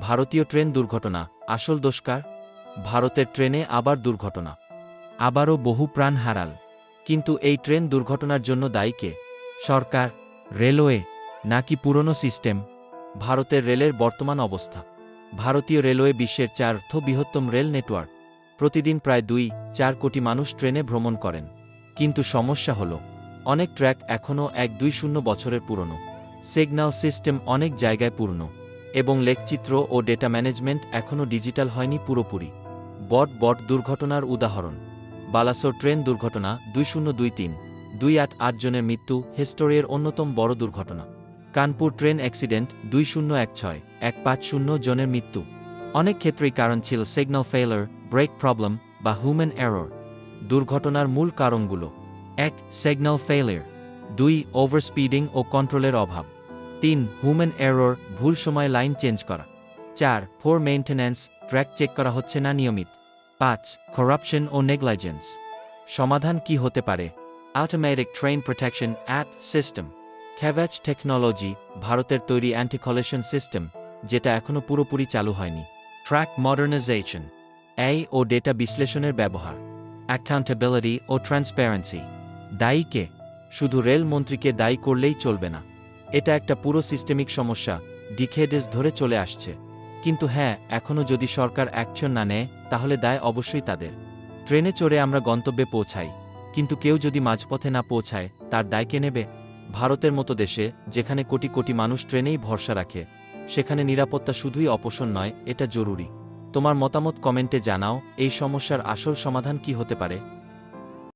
ভারতীয় ট্রেন দুর্ঘটনা, আসল দোষকার ভারতের ট্রেনে আবার দুর্ঘটনা। আবারও বহু প্রাণ হারাল। কিন্তু এই ট্রেন দুর্ঘটনার জন্য দায়ী কে? সরকার, রেলওয়ে, নাকি পুরনো সিস্টেম? ভারতের রেলের বর্তমান অবস্থা। ভারতীয় রেলওয়ে বিশ্বের চার্থ বৃহত্তম রেল নেটওয়ার্ক। প্রতিদিন প্রায় দুই, চার কোটি মানুষ ট্রেনে ভ্রমণ করেন। কিন্তু সমস্যা হল, অনেক ট্র্যাক এখনও এক দুই শূন্য বছরের পুরনো। সিগন্যাল সিস্টেম অনেক জায়গায় পূর্ণ। এবং লেখচিত্র ও ডেটা ম্যানেজমেন্ট এখনও ডিজিটাল হয়নি পুরোপুরি। বট বট দুর্ঘটনার উদাহরণ। বালাসোর ট্রেন দুর্ঘটনা, দুই শূন্য দুই তিন, দুই আট আট জনের মৃত্যু, হিস্টোরিয়ার অন্যতম বড় দুর্ঘটনা। কানপুর ট্রেন অ্যাক্সিডেন্ট, দুই শূন্য এক ছয়, এক পাঁচ শূন্য জনের মৃত্যু। অনেক ক্ষেত্রেই কারণ ছিল সিগন্যাল ফেলার ব্রেক প্রবলেম বা হিউম্যান এরর দুর্ঘটনার মূল কারণগুলো। এক সিগন্যাল ফেলিয়ার দুই ওভারস্পিডিং ও কন্ট্রোলের অভাব। তিন হিউম্যান এরর ভুল সময় লাইন চেঞ্জ করা। চার ফোর মেইনটেন্যান্স ট্র্যাক চেক করা হচ্ছে না নিয়মিত। পাঁচ করাপশন ও নেগলাইজেন্স সমাধান কি হতে পারে? Automatic train protection app system Kavach technology ভারতের তৈরি অ্যান্টিকলেশন সিস্টেম যেটা এখনও পুরোপুরি চালু হয়নি। ট্র্যাক মডার্নাইজেশন এই ও ডেটা বিশ্লেষণের ব্যবহার। অ্যাকাউন্টেবিলিটি ও ট্রান্সপারেন্সি দায়ীকে শুধু রেল মন্ত্রীকে দায়ী করলেই চলবে না। এটা একটা পুরো সিস্টেমিক সমস্যা ডিখেডেস ধরে চলে আসছে। কিন্তু হ্যাঁ এখনও যদি সরকার অ্যাকশন না নেয়, তাহলে দায় অবশ্যই তাদের। ট্রেনে চড়ে আমরা গন্তব্যে পৌঁছাই, কিন্তু কেউ যদি মাঝপথে না পৌঁছায়, তার দায় কে নেবে? ভারতের মতো দেশে, যেখানে কোটি কোটি মানুষ ট্রেনেই ভরসা রাখে, সেখানে নিরাপত্তা শুধুই অপসর নয়, এটা জরুরি। তোমার মতামত কমেন্টে জানাও, এই সমস্যার আসল সমাধান কি হতে পারে?